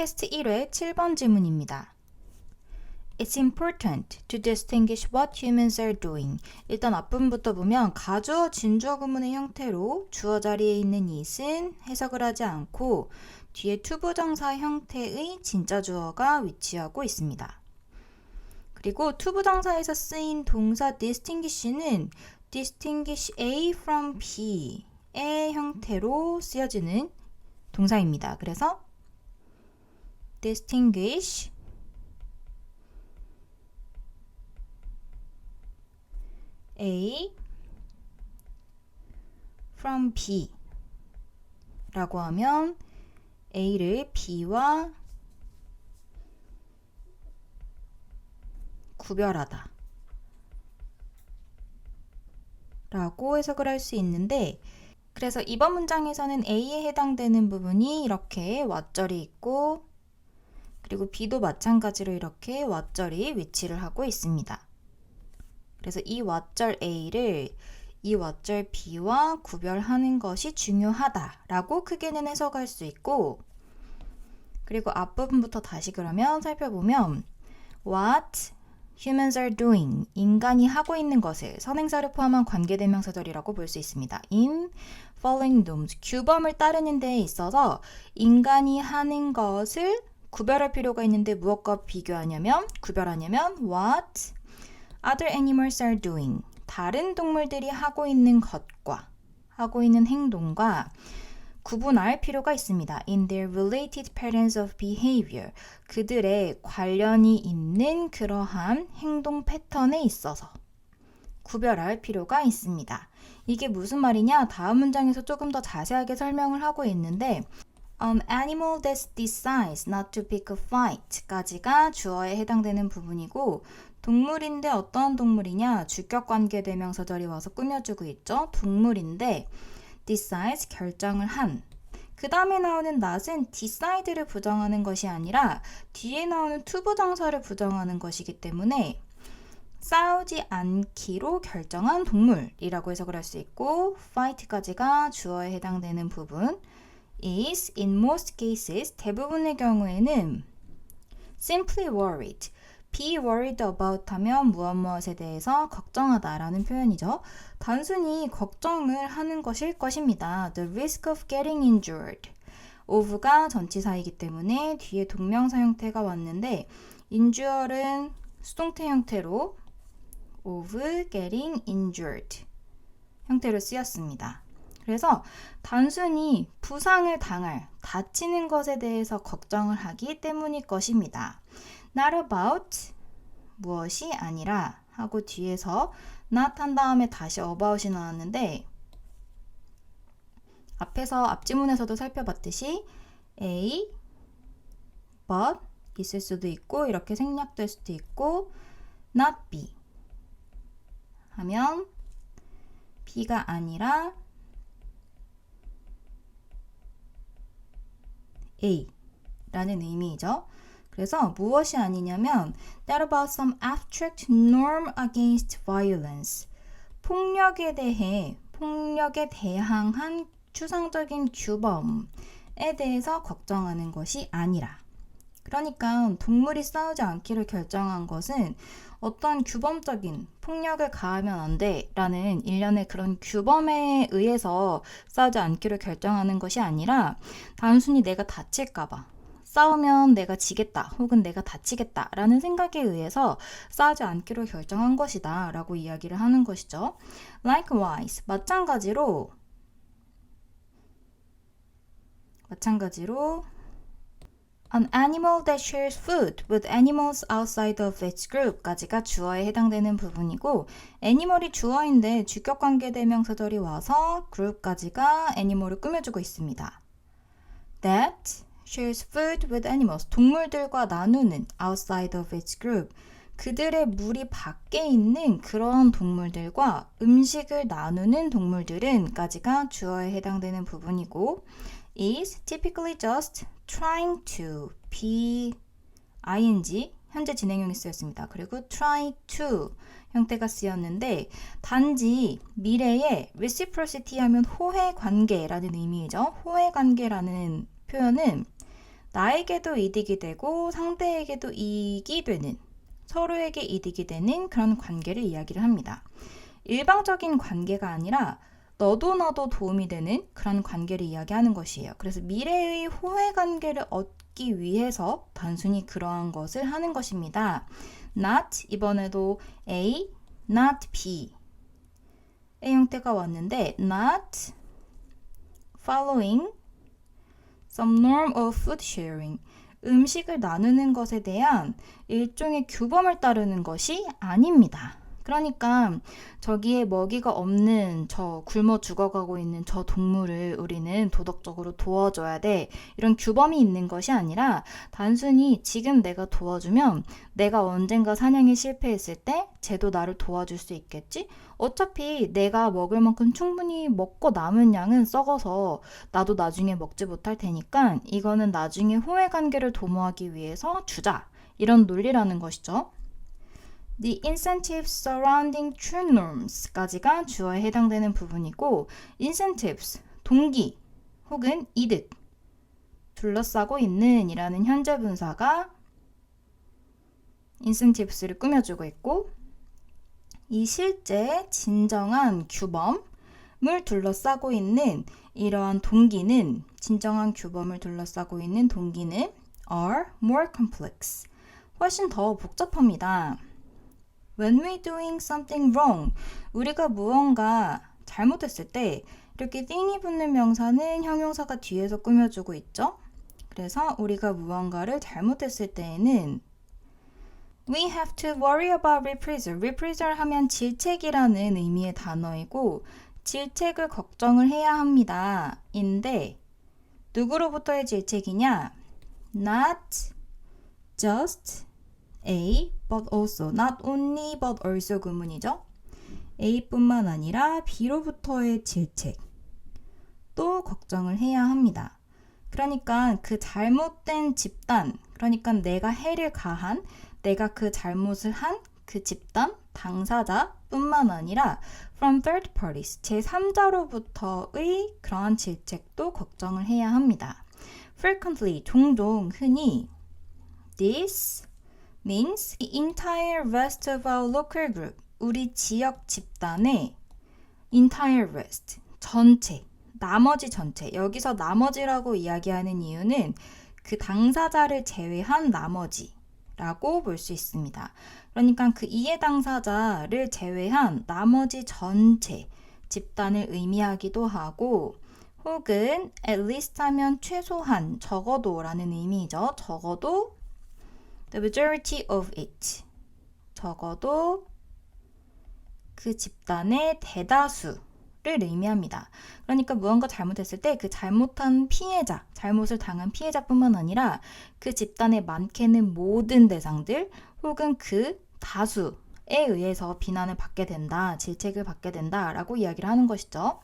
테스트 1회 7번 질문입니다. It's important to distinguish what humans are doing. 일단 앞부분부터 보면 가주어 진주어 구문의 형태로 주어 자리에 있는 it은 해석을 하지 않고 뒤에 투부정사 형태의 진짜 주어가 위치하고 있습니다. 그리고 투부정사에서 쓰인 동사 distinguish는 distinguish A from B의 형태로 쓰여지는 동사입니다. 그래서 distinguish. A from B 라고 하면 A를 B와 구별하다 라고 해석을 할 수 있는데 그래서 이번 문장에서는 A에 해당되는 부분이 이렇게 왓절이 있고 그리고 B도 마찬가지로 이렇게 왓절이 위치를 하고 있습니다. 그래서 이 왓절 A를 이 왓절 B와 구별하는 것이 중요하다라고 크게는 해석할 수 있고 그리고 앞부분부터 다시 그러면 살펴보면 what humans are doing 인간이 하고 있는 것을 선행사를 포함한 관계대명사절이라고 볼 수 있습니다. in following norms 규범을 따르는 데에 있어서 인간이 하는 것을 구별할 필요가 있는데 무엇과 비교하냐면 구별하냐면 what other animals are doing 다른 동물들이 하고 있는 것과 하고 있는 행동과 구분할 필요가 있습니다. In their related patterns of behavior. 그들의 관련이 있는 그러한 행동 패턴에 있어서 구별할 필요가 있습니다. 이게 무슨 말이냐? 다음 문장에서 조금 더 자세하게 설명을 하고 있는데 An animal that decides not to pick a fight 까지가 주어에 해당되는 부분이고 동물인데 어떠한 동물이냐? 주격 관계 대명사절이 와서 꾸며주고 있죠. 동물인데 decides 결정을 한. 그 다음에 나오는 not은 decide를 부정하는 것이 아니라 뒤에 나오는 to 부정사를 부정하는 것이기 때문에 싸우지 않기로 결정한 동물이라고 해석을 할 수 있고 fight까지가 주어에 해당되는 부분 is in most cases 대부분의 경우에는 simply worried be worried about 하면 무엇 무엇에 대해서 걱정하다라는 표현이죠. 단순히 걱정을 하는 것일 것입니다. The risk of getting injured. of가 전치사이기 때문에 뒤에 동명사 형태가 왔는데 injure은 수동태 형태로 of getting injured 형태로 쓰였습니다. 그래서 단순히 부상을 당할, 다치는 것에 대해서 걱정을 하기 때문일 것입니다. not about 무엇이 아니라 하고 뒤에서 not 한 다음에 다시 about이 나왔는데 앞에서 앞지문에서도 살펴봤듯이 A but 있을 수도 있고 이렇게 생략될 수도 있고 not B 하면 B가 아니라 A라는 의미이죠. 그래서 무엇이 아니냐면 that about some abstract norm against violence. 폭력에 대해 폭력에 대항한 추상적인 규범에 대해서 걱정하는 것이 아니라 그러니까 동물이 싸우지 않기를 결정한 것은 어떤 규범적인 폭력을 가하면 안 돼 라는 일련의 그런 규범에 의해서 싸우지 않기를 결정하는 것이 아니라 단순히 내가 다칠까봐 싸우면 내가 지겠다 혹은 내가 다치겠다 라는 생각에 의해서 싸우지 않기로 결정한 것이다 라고 이야기를 하는 것이죠. Likewise, 마찬가지로 마찬가지로 An animal that shares food with animals outside of its group까지가 주어에 해당되는 부분이고 애니멀이 주어인데 주격 관계 대명사절이 와서 group까지가 애니멀을 꾸며주고 있습니다. That shares food with animals. 동물들과 나누는 outside of its group. 그들의 무리 밖에 있는 그런 동물들과 음식을 나누는 동물들은까지가 주어에 해당되는 부분이고 is typically just trying to be ing 현재 진행형이 쓰였습니다. 그리고 try to 형태가 쓰였는데 단지 미래에 reciprocity 하면 호혜 관계라는 의미이죠. 호혜 관계라는 표현은 나에게도 이득이 되고 상대에게도 이익이 되는 서로에게 이득이 되는 그런 관계를 이야기를 합니다. 일방적인 관계가 아니라 너도 나도 도움이 되는 그런 관계를 이야기하는 것이에요. 그래서 미래의 호혜 관계를 얻기 위해서 단순히 그러한 것을 하는 것입니다. not 이번에도 A, not B 의 형태가 왔는데 not following some norm of food sharing 음식을 나누는 것에 대한 일종의 규범을 따르는 것이 아닙니다. 그러니까 저기에 먹이가 없는 저 굶어 죽어가고 있는 저 동물을 우리는 도덕적으로 도와줘야 돼. 이런 규범이 있는 것이 아니라 단순히 지금 내가 도와주면 내가 언젠가 사냥에 실패했을 때 쟤도 나를 도와줄 수 있겠지? 어차피 내가 먹을 만큼 충분히 먹고 남은 양은 썩어서 나도 나중에 먹지 못할 테니까 이거는 나중에 호혜 관계를 도모하기 위해서 주자. 이런 논리라는 것이죠. The incentives surrounding true norms까지가 주어에 해당되는 부분이고 incentives, 동기 혹은 이득 둘러싸고 있는 이라는 현재 분사가 incentives를 꾸며주고 있고 이 실제 진정한 규범을 둘러싸고 있는 이러한 동기는 진정한 규범을 둘러싸고 있는 동기는 are more complex 훨씬 더 복잡합니다. When we doing something wrong, 우리가 무언가 잘못했을 때 이렇게 thing이 붙는 명사는 형용사가 뒤에서 꾸며주고 있죠. 그래서 우리가 무언가를 잘못했을 때에는 We have to worry about reprisal. reprisal 하면 질책이라는 의미의 단어이고 질책을 걱정을 해야 합니다. 인데 누구로부터의 질책이냐? Not just A but also not only but also 구문이죠. A뿐만 아니라 B로부터의 질책 또 걱정을 해야 합니다. 그러니까 그 잘못된 집단, 그러니까 내가 해를 가한, 내가 그 잘못을 한 그 집단, 당사자뿐만 아니라 from third parties, 제3자로부터의 그러한 질책도 걱정을 해야 합니다. frequently, 종종, 흔히 this means the entire rest of our local group. 우리 지역 집단의 entire rest, 전체, 나머지 전체. 여기서 나머지라고 이야기하는 이유는 그 당사자를 제외한 나머지 라고 볼 수 있습니다. 그러니까 그 이해 당사자를 제외한 나머지 전체 집단을 의미하기도 하고 혹은 at least 하면 최소한 적어도 라는 의미죠. 적어도 the majority of it. 적어도 그 집단의 대다수를 의미합니다. 그러니까 무언가 잘못했을 때 그 잘못한 피해자, 잘못을 당한 피해자뿐만 아니라 그 집단의 많게는 모든 대상들 혹은 그 다수에 의해서 비난을 받게 된다, 질책을 받게 된다 라고 이야기를 하는 것이죠.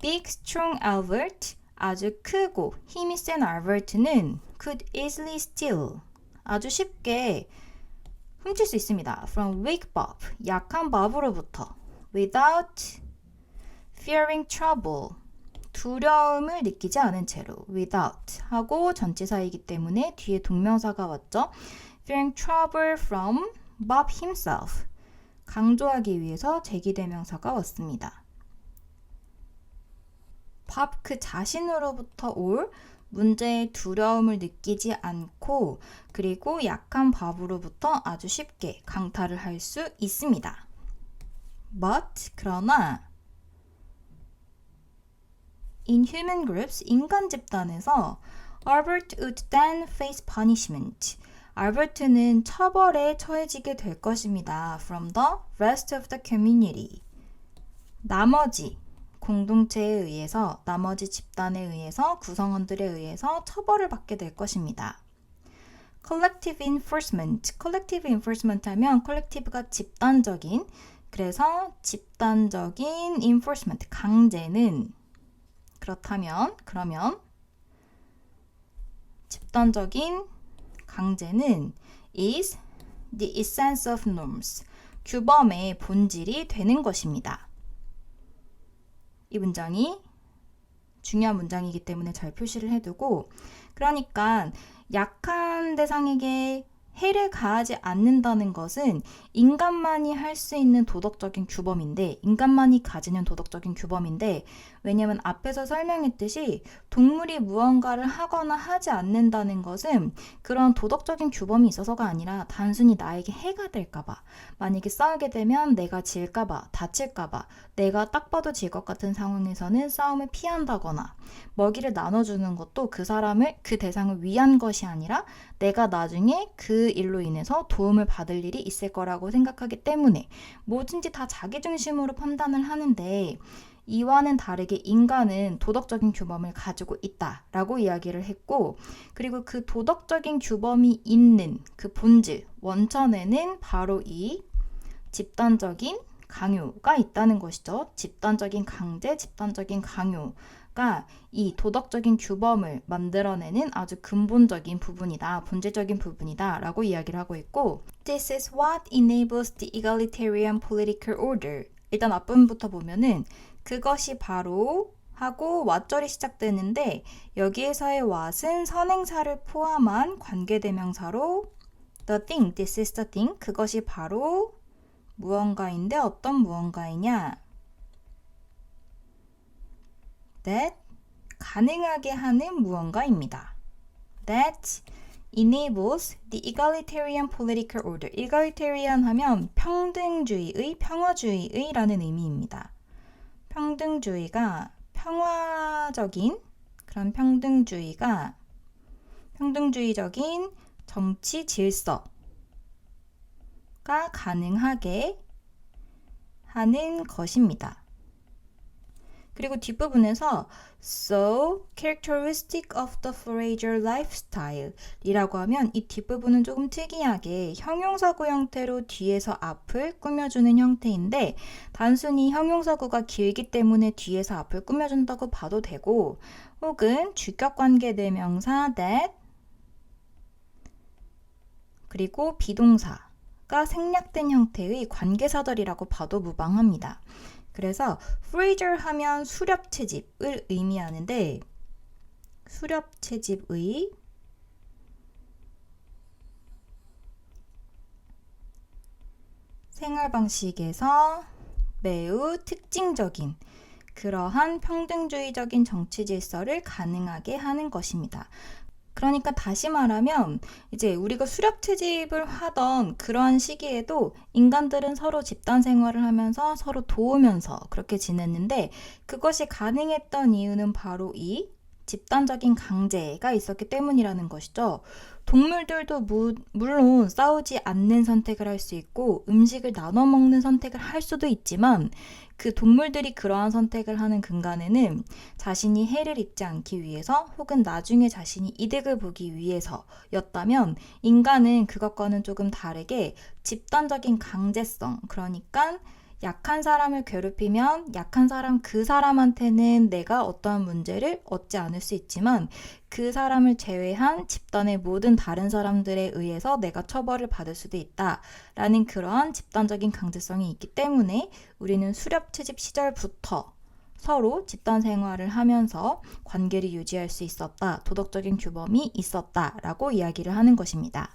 Big, strong Albert, 아주 크고 힘이 센 알버트는 could easily steal, 아주 쉽게 훔칠 수 있습니다. From weak Bob, 약한 밥으로부터 without fearing trouble, 두려움을 느끼지 않은 채로 without 하고 전치사이기 때문에 뒤에 동명사가 왔죠. fearing trouble from Bob himself, 강조하기 위해서 제기대명사가 왔습니다. 밥 그 자신으로부터 올 문제의 두려움을 느끼지 않고 그리고 약한 밥으로부터 아주 쉽게 강탈을 할수 있습니다. But 그러나 in human groups 인간 집단에서 Albert would then face punishment. 알버트는 처벌에 처해지게 될 것입니다. From the rest of the community. 나머지 공동체에 의해서 나머지 집단에 의해서 구성원들에 의해서 처벌을 받게 될 것입니다. collective enforcement, collective enforcement 하면 collective가 집단적인 그래서 집단적인 enforcement 강제는 그렇다면 그러면 집단적인 강제는 is the essence of norms 규범의 본질이 되는 것입니다. 이 문장이 중요한 문장이기 때문에 잘 표시를 해두고 그러니까 약한 대상에게 해를 가하지 않는다는 것은 인간만이 할 수 있는 도덕적인 규범인데 인간만이 가지는 도덕적인 규범인데 왜냐면 앞에서 설명했듯이 동물이 무언가를 하거나 하지 않는다는 것은 그런 도덕적인 규범이 있어서가 아니라 단순히 나에게 해가 될까봐 만약에 싸우게 되면 내가 질까봐 다칠까봐 내가 딱 봐도 질 것 같은 상황에서는 싸움을 피한다거나 먹이를 나눠주는 것도 그 사람을 그 대상을 위한 것이 아니라 내가 나중에 그 일로 인해서 도움을 받을 일이 있을 거라고 생각하기 때문에 뭐든지 다 자기 중심으로 판단을 하는데 이와는 다르게 인간은 도덕적인 규범을 가지고 있다라고 이야기를 했고 그리고 그 도덕적인 규범이 있는 그 본질 원천에는 바로 이 집단적인 강요가 있다는 것이죠. 집단적인 강제, 집단적인 강요 가이 도덕적인 규범을 만들어내는 아주 근본적인 부분이다, 본질적인 부분이다 라고 이야기를 하고 있고 This is what enables the egalitarian political order. 일단 앞부분부터 보면은 그것이 바로 하고 왓절이 시작되는데 여기에서의 what은 선행사를 포함한 관계대명사로 the thing, this is the thing 그것이 바로 무언가인데 어떤 무언가이냐 that 가능하게 하는 무언가입니다. that enables the egalitarian political order. egalitarian 하면 평등주의의, 평화주의의라는 의미입니다. 평등주의가 평화적인 그런 평등주의가 평등주의적인 정치 질서가 가능하게 하는 것입니다. 그리고 뒷부분에서 so characteristic of the forager lifestyle 이라고 하면 이 뒷부분은 조금 특이하게 형용사구 형태로 뒤에서 앞을 꾸며주는 형태인데 단순히 형용사구가 길기 때문에 뒤에서 앞을 꾸며준다고 봐도 되고 혹은 주격관계 대명사 that 그리고 비동사가 생략된 형태의 관계사절이라고 봐도 무방합니다. 그래서 freezer 하면 수렵 채집을 의미하는데 수렵 채집의 생활 방식에서 매우 특징적인 그러한 평등주의적인 정치 질서를 가능하게 하는 것입니다. 그러니까 다시 말하면 이제 우리가 수렵 채집을 하던 그러한 시기에도 인간들은 서로 집단 생활을 하면서 서로 도우면서 그렇게 지냈는데 그것이 가능했던 이유는 바로 이 집단적인 강제가 있었기 때문이라는 것이죠. 동물들도 무, 물론 싸우지 않는 선택을 할 수 있고 음식을 나눠 먹는 선택을 할 수도 있지만 그 동물들이 그러한 선택을 하는 근간에는 자신이 해를 입지 않기 위해서 혹은 나중에 자신이 이득을 보기 위해서였다면 인간은 그것과는 조금 다르게 집단적인 강제성 그러니까 약한 사람을 괴롭히면 약한 사람 그 사람한테는 내가 어떠한 문제를 얻지 않을 수 있지만 그 사람을 제외한 집단의 모든 다른 사람들에 의해서 내가 처벌을 받을 수도 있다라는 그러한 집단적인 강제성이 있기 때문에 우리는 수렵 채집 시절부터 서로 집단 생활을 하면서 관계를 유지할 수 있었다, 도덕적인 규범이 있었다라고 이야기를 하는 것입니다.